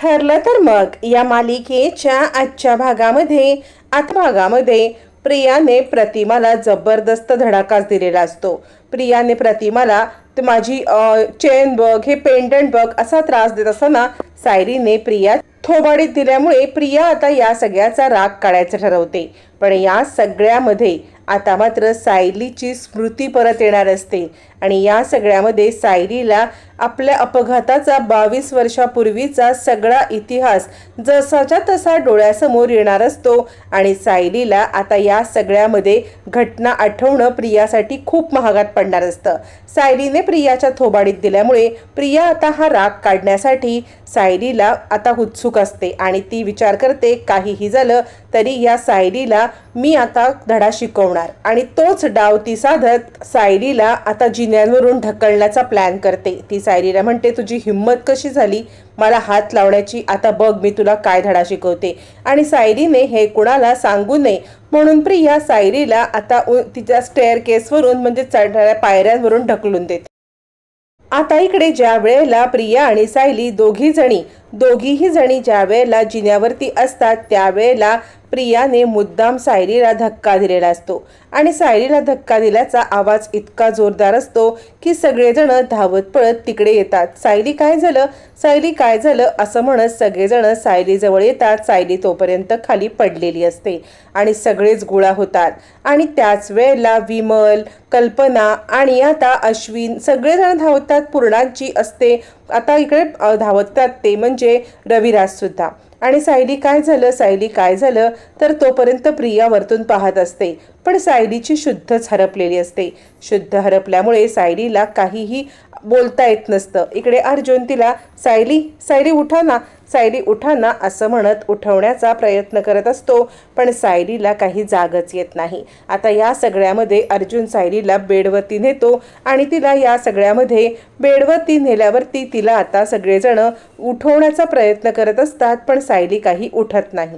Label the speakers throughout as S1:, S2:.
S1: ठरलं तर मग. या मालिकेच्या आजच्या भागामध्ये आत भागामध्ये प्रियाने प्रतिमाला जबरदस्त धडाकाच दिलेला असतो. प्रियाने प्रतिमाला माझी चेन बघ हे पेंडंट बघ असा त्रास देत असताना सायरीने प्रिया थोबाडीत दिल्यामुळे प्रिया आता या सगळ्याचा राग काढायचं ठरवते. पण या सगळ्यामध्ये आता मात्र सायलीची स्मृती परत येणार असते. आणि या सगळ्यामध्ये सायलीला आपल्या अपघाताचा बावीस वर्षापूर्वीचा सगळा इतिहास जसाच्या तसा डोळ्यासमोर येणार असतो. आणि सायलीला आता या सगळ्यामध्ये घटना आठवणं प्रियासाठी खूप महागात पडणार असतं. सायलीने प्रियाच्या थोबाडीत दिल्यामुळे प्रिया आता हा राग काढण्यासाठी सायलीला आता उत्सुक असते आणि ती विचार करते काहीही झालं तरी या सायलीला मी आता धडा शिकवणार. आणि तोच डाव ती साधत सायलीला आता जिन्यांवरून ढकलण्याचा प्लॅन करते. ती सायरीला म्हणते तुझी हिंमत कशी झाली? मला हात लावण्याची आता बघ मी तुला काय धडा शिकवते. आणि सायलीने हे कुणाला सांगू नये म्हणून प्रिया सायरीला आता तिच्या स्टेअर केसवरून म्हणजे चढणाऱ्या पायऱ्यांवरून ढकलून देते. आता इकडे ज्या वेळेला प्रिया आणि सायली दोघी जणी दोघीही जणी ज्या वेळेला जिन्यावरती असतात त्यावेळेला प्रियाने मुद्दाम सायलीला धक्का दिलेला असतो. आणि सायलीला धक्का दिल्याचा आवाज इतका जोरदार असतो की सगळेजण धावत पळत तिकडे येतात. सायली काय झालं? सायली काय झालं? असं म्हणत सगळेजण सायलीजवळ येतात. सायली तोपर्यंत खाली पडलेली असते आणि सगळेच गोळा होतात. आणि त्याच वेळेला विमल कल्पना आणि आता अश्विन सगळेजण धावतात. पूर्णांची असते. आता इकडे धावतात ते म्हणजे रविराजसुद्धा आणि सायली काय झालं सायली काय झालं तर तोपर्यंत प्रिया वरतून पाहत असते. पण सायलीची शुद्धच हरपलेली असते. शुद्ध हरपल्यामुळे सायलीला काहीही बोलता येत नसतं. इकडे अर्जुन तिला सायली सायली उठा ना. सायली उठा ना असं म्हणत उठवण्याचा प्रयत्न करत असतो पण सायलीला काही जागच येत नाही. आता या सगळ्यामध्ये अर्जुन सायलीला बेडवरती नेतो आणि तिला या सगळ्यामध्ये बेडवरती नेल्यावरती तिला आता सगळेजण उठवण्याचा प्रयत्न करत असतात पण सायली काही उठत नाही.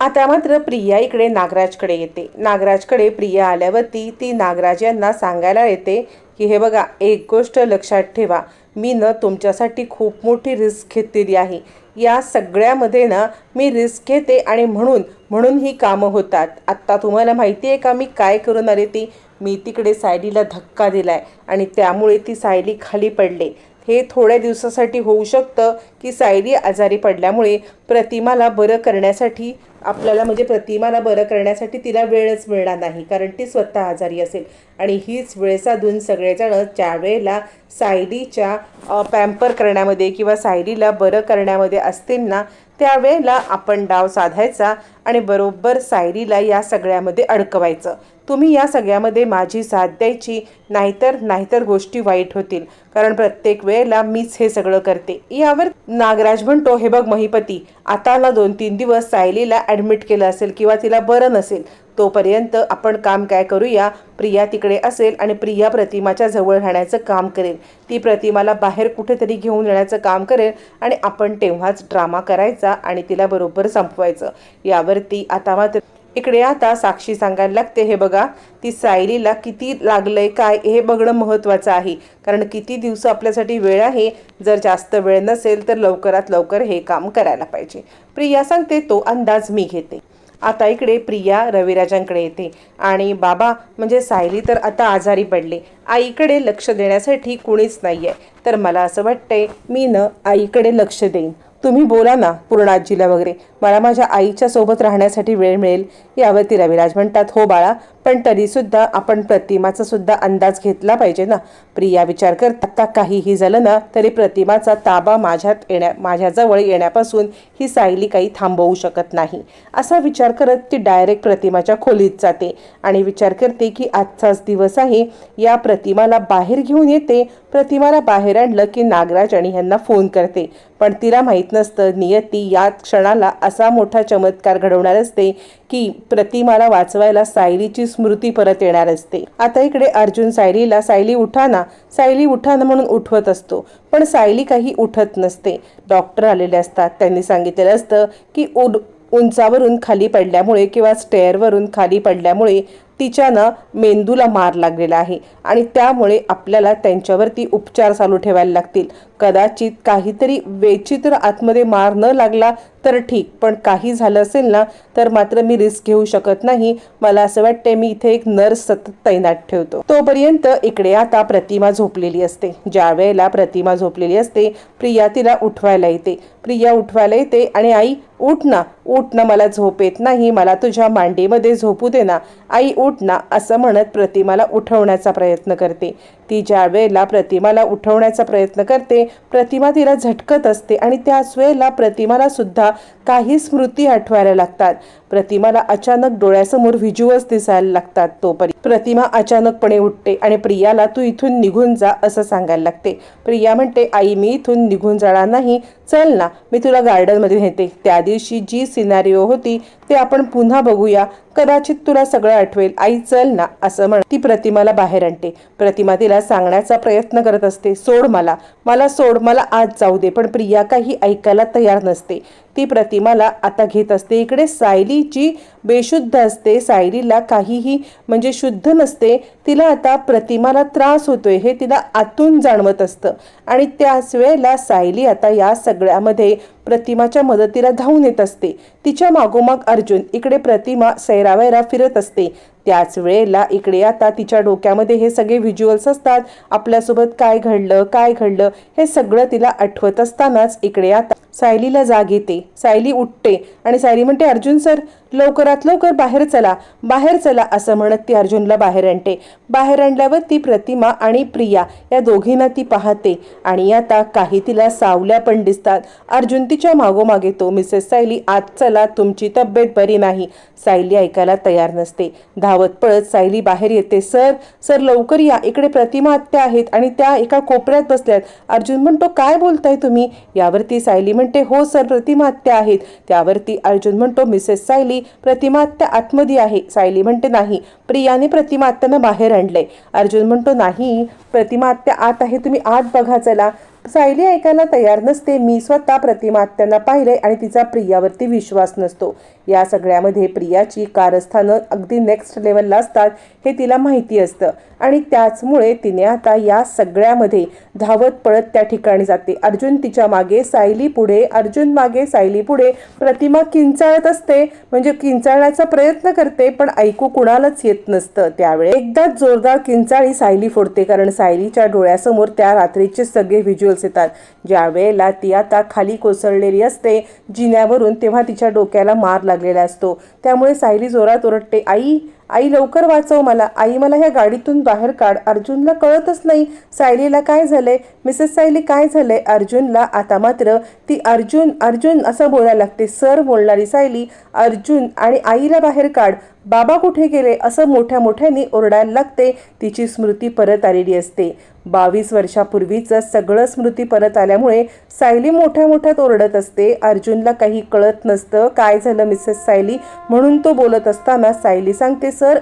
S1: आता मात्र प्रिया इकडे नागराजकडे येते. नागराजकडे प्रिया आल्यावरती ती नागराज यांना सांगायला येते की हे बघा एक गोष्ट लक्षात ठेवा. मी ना तुमच्यासाठी खूप मोठी रिस्क घेतलेली आहे. या सगळ्यामध्ये ना मी रिस्क घेते आणि म्हणून म्हणून ही कामं होतात. आत्ता तुम्हाला माहिती आहे का मी काय करून आले ती? मी तिकडे सायलीला धक्का दिला आहे आणि त्यामुळे ती सायली खाली पडले. हे थोड्या दिवसासाठी होऊ शकतं की सायरी आजारी पडल्यामुळे प्रतिमाला बरं करण्यासाठी आपल्याला म्हणजे प्रतिमाला बरं करण्यासाठी तिला वेळच मिळणार नाही कारण ती स्वतः आजारी असेल. आणि हीच वेळ साधून सगळेजण ज्यावेळेला सायरीच्या पॅम्पर करण्यामध्ये किंवा सायरीला बरं करण्यामध्ये असतील ना त्यावेळेला आपण डाव साधायचा आणि बरोबर सायरीला या सगळ्यामध्ये अडकवायचं. तुम्ही या सगळ्यामध्ये माझी साथ द्यायची. नाहीतर नाहीतर गोष्टी वाईट होतील. कारण प्रत्येक वेळेला मीच हे सगळं करते. यावर नागराज म्हणतो हे बघ महिपती आताला दोन तीन दिवस सायलीला ॲडमिट केलं असेल किंवा तिला बरं नसेल तोपर्यंत आपण काम काय करूया? प्रिया तिकडे असेल आणि प्रिया प्रतिमाच्या जवळ राहण्याचं काम करेल. ती प्रतिमाला बाहेर कुठेतरी घेऊन येण्याचं काम करेल आणि आपण तेव्हाच ड्रामा करायचा आणि तिला बरोबर संपवायचं. यावरती आता मात्र इकडे आता साक्षी सांगायला लागते हे बघा ती सायलीला किती लागलंय काय हे बघणं महत्त्वाचं आहे. कारण किती दिवस आपल्यासाठी वेळ आहे जर जास्त वेळ नसेल तर लवकरात लवकर हे काम करायला पाहिजे. प्रिया सांगते तो अंदाज मी घेते. आता इकडे प्रिया रविराजांकडे येते. आणि बाबा म्हणजे सायली तर आता आजारी पडले. आईकडे लक्ष देण्यासाठी कुणीच नाही आहे तर मला असं वाटतंय मी न आईकडे लक्ष देईन. तुम्ही बोला ना पूर्णाजीला वगैरे. मला माझ्या आईच्या सोबत राहण्यासाठी वेळ मिळेल यावरती रविराज म्हणतात हो बाळा पण तरीसुद्धा आपण प्रतिमाचा सुद्धा अंदाज घेतला पाहिजे ना. प्रिया विचार करत आता काहीही झालं ना तरी प्रतिमाचा ताबा माझ्यात येण्या माझ्याजवळ येण्यापासून ही सायली काही थांबवू शकत नाही. असा विचार करत ती डायरेक्ट प्रतिमाच्या खोलीत जाते आणि विचार करते की आजचाच दिवस आहे या प्रतिमाला बाहेर घेऊन येते. प्रतिमाला बाहेर आणलं की नागराज आणि ह्यांना फोन करते. पण तिला माहीत नसतं नियती या क्षणाला असा मोठा चमत्कार घडवणार असते की प्रतिमाला वाचवायला सायलीची स्मृती परत येणार असते. आता इकडे अर्जुन सायलीला सायली उठाना सायली उठाना म्हणून उठवत असतो. पण सायली काही उठत नसते. डॉक्टर आलेले असतात. त्यांनी सांगितलेलं असतं की उड उंचावरून खाली पडल्यामुळे किंवा स्टेअरवरून खाली पडल्यामुळे तिच्यानं मेंदूला मार लागलेला आहे आणि त्यामुळे आपल्याला त्यांच्यावरती उपचार चालू ठेवायला लागतील. कदाचित काहीतरी वेचित्र आतमध्ये मार न लागला तर ठीक पण काही झालं असेल ना तर मात्र मी रिस्क घेऊ शकत नाही. मला असं वाटते मी इथे एक नर्स सतत तैनात ठेवतो. तोपर्यंत इकडे आता प्रतिमा झोपलेली असते. ज्या वेळेला प्रतिमा झोपलेली असते प्रिया तिला उठवायला येते. प्रिया उठवायला येते आणि आई उठ ना उठ ना मला झोप येत नाही मला तुझ्या मांडीमध्ये झोपू दे ना. आई उठ ना असं म्हणत प्रतिमाला उठवण्याचा प्रयत्न करते. ती ज्या वेळेला प्रतिमाला उठवण्याचा प्रयत्न करते प्रतिमा तिला झटकत असते आणि त्याच वेळेला प्रतिमाला सुद्धा काही स्मृती आठवायला लागतात. प्रतिमाला अचानक डोळ्यासमोर व्हिज्युअल्स दिसायला लागतात. तोपर्यंत प्रतिमा अचानकपणे उठते आणि प्रियाला तू इथून निघून जा असं सांगायला लागते. प्रिया म्हणते आई मी इथून निघून जाणार नाही. चल ना मी तुला गार्डनमध्ये नेते. त्या दिवशी जी सिनारिओ होती ते आपण पुन्हा बघूया. कदाचित तुला सगळं आठवेल. आई चल ना असं म्हण ती प्रतिमाला बाहेर आणते. प्रतिमा तिला सांगण्याचा प्रयत्न करत असते सोड मला. मला सोड. मला आज जाऊ दे. पण प्रिया काही ऐकायला तयार नसते. ती प्रतिमाला आता घेत असते. इकडे सायली जी बेशुद्ध असते. सायलीला काहीही म्हणजे शुद्ध नसते. तिला आता प्रतिमाला त्रास होतोय हे तिला आतून जाणवत असतं. आणि त्याच वेळेला सायली आता या सगळ्यामध्ये प्रतिमाच्या मदतीला धावून येत असते. तिच्या मागोमाग अर्जुन इकडे प्रतिमा सैरावैरा फिरत असते. त्याच वेळेला इकडे आता तिच्या डोक्यामध्ये हे सगळे व्हिज्युअल्स असतात. आपल्यासोबत काय घडलं काय घडलं हे सगळं तिला आठवत असतानाच इकडे आता सायलीला जाग येते. सायली उठते आणि सायली म्हणते अर्जुन सर लवकरात लवकर बाहेर चला बाहेर चला असं म्हणत ती अर्जुनला बाहेर आणते. बाहेर आणल्यावर ती प्रतिमा आणि प्रिया या दोघींना ती पाहते आणि आता काही तिला सावल्या पण दिसतात. अर्जुन तिच्या मागोमागे तो मिसेस सायली आज चला तुमची तब्येत बरी नाही. सायली ऐकायला तयार नसते. धावत पळत सायली बाहेर येते. सर सर लवकर या. इकडे प्रतिमा आत्या आहेत आणि त्या एका कोपऱ्यात बसल्यात. अर्जुन म्हणतो काय बोलताय तुम्ही? यावरती सायली म्हणते हो सर प्रतिमा आत्या आहेत. त्यावरती अर्जुन म्हणतो मिसेस सायली प्रतिमा आत्या आतमध्ये आहे. सायली म्हणते नाही प्रियाने प्रतिमा आत्यानं बाहेर आणलंय. अर्जुन म्हणतो नाही प्रतिमा आत्या आत आहे तुम्ही आत बघा चला. सायली ऐकायला तयार नसते मी स्वतः प्रतिमा आत्यांना पाहिले आणि तिचा प्रियावरती विश्वास नसतो. या सगळ्यामध्ये प्रियाची कारस्थानं अगदी नेक्स्ट लेवलला असतात हे तिला माहिती असतं आणि त्याचमुळे तिने आता या सगळ्यामध्ये धावत पळत त्या ठिकाणी जाते. अर्जुन तिच्यामागे सायली पुढे अर्जुन मागे सायली पुढे. प्रतिमा किंचाळत असते म्हणजे किंचाळण्याचा प्रयत्न करते पण ऐकू कुणालाच येत नसतं. त्यावेळी एकदाच जोरदार किंचाळी सायली फोडते कारण सायलीच्या डोळ्यासमोर त्या रात्रीचे सगळे व्हिज्युअल व्हिज्युअल्स येतात ज्या वेळेला ती आता खाली कोसळलेली असते जिन्यावरून तेव्हा तिच्या डोक्याला मार लागलेला असतो. त्यामुळे सायली जोरात ओरडते आई आई लवकर वाचव मला. आई मला ह्या गाडीतून बाहेर काढ. अर्जुनला कळतच नाही सायलीला काय झालंय. मिसेस सायली काय झालंय? अर्जुनला आता मात्र ती अर्जुन अर्जुन असं बोलायला लागते. सर बोलणारी सायली अर्जुन आणि आईला बाहेर काढ. बाबा कुठे गेले? असं मोठ्या मोठ्याने ओरडायला लागते. तिची स्मृती परत आलेली असते. बावीस वर्षापूर्वीचं सगळं स्मृती परत आल्यामुळे सायली मोठ्या मोठ्यात ओरडत असते. अर्जुनला काही कळत नसतं काय झालं मिसेस सायली म्हणून तो बोलत असताना सायली सांगते सर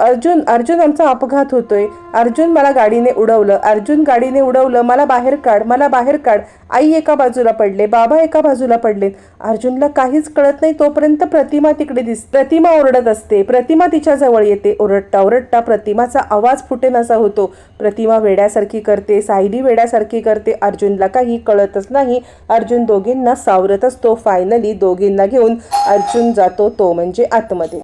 S1: अर्जुन अर्जुन आमचा अपघात होतोय. अर्जुन मला गाडीने उडवलं. अर्जुन गाडीने उडवलं मला बाहेर काढ मला बाहेर काढ. आई एका बाजूला पडले बाबा एका बाजूला पडले अर्जुनला काहीच कळत नाही तोपर्यंत प्रतिमा तिकडे दिस प्रतिमा ओरडत असते. प्रतिमा तिच्या जवळ येते. ओरडता ओरडता प्रतिमाचा आवाज फुटेनासा होतो. प्रतिमा वेड्यासारखी करते सायली वेड्यासारखी करते. अर्जुनला काही कळतच नाही. अर्जुन दोघींना सावरत असतो. फायनली दोघींना घेऊन अर्जुन जातो तो म्हणजे आतमध्ये.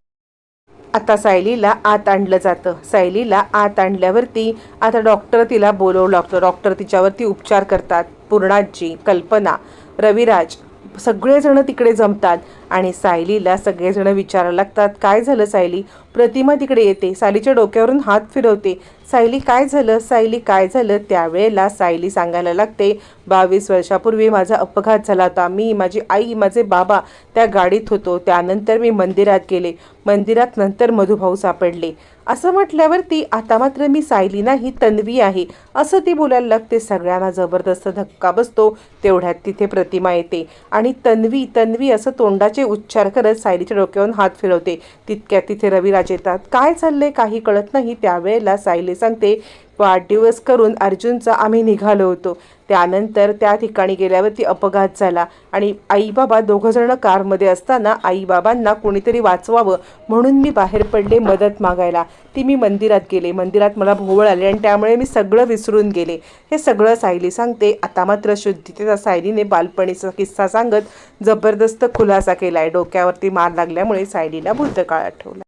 S1: आता सायलीला आत आणलं जातं. सायलीला आत आणल्यावरती आता डॉक्टर तिला बोलवू लागतो डॉक्टर तिच्यावरती उपचार करतात पूर्णाजी कल्पना रविराज. सगळेजण तिकडे जमतात. आणि सायलीला सगळेजण विचारायला लागतात काय झालं सायली? प्रतिमा तिकडे येते. सायलीच्या डोक्यावरून हात फिरवते. सायली काय झालं? सायली काय झालं? त्यावेळेला सायली सांगायला लागते बावीस वर्षापूर्वी माझा अपघात झाला होता. मी माझी आई माझे बाबा त्या गाडीत होतो. त्यानंतर मी मंदिरात गेले. मंदिरात नंतर मधुभाऊ सापडले. असं म्हटल्यावरती आता मात्र मी सायली नाही तन्वी आहे. असं ती बोलायला लागते. सगळ्यांना जबरदस्त धक्का बसतो. तेवढ्यात तिथे प्रतिमा येते. आणि तन्वी तन्वी असं तोंडाचे उच्चार करत सायलीच्या डोक्यावरून हात फिरवते. तितक्यात तिथे रविराज येतात. काय चाललंय? काही कळत नाही. त्यावेळेला सायली सांगते वाढदिवस करून अर्जुनचा आम्ही निघालो होतो. त्यानंतर त्या ठिकाणी गेल्यावरती अपघात झाला आणि आईबाबा दोघंजणं कारमध्ये असताना आईबाबांना कोणीतरी वाचवावं म्हणून मी बाहेर पडले मदत मागायला. ती मी मंदिरात गेले. मंदिरात मला भोवळ आले आणि त्यामुळे मी सगळं विसरून गेले. हे सगळं सायली सांगते. आता मात्र शुद्धीतेचा सायलीने बालपणीचा किस्सा सांगत जबरदस्त खुलासा केला आहे डोक्यावरती मार लागल्यामुळे सायलीला भूतकाळ आठवला.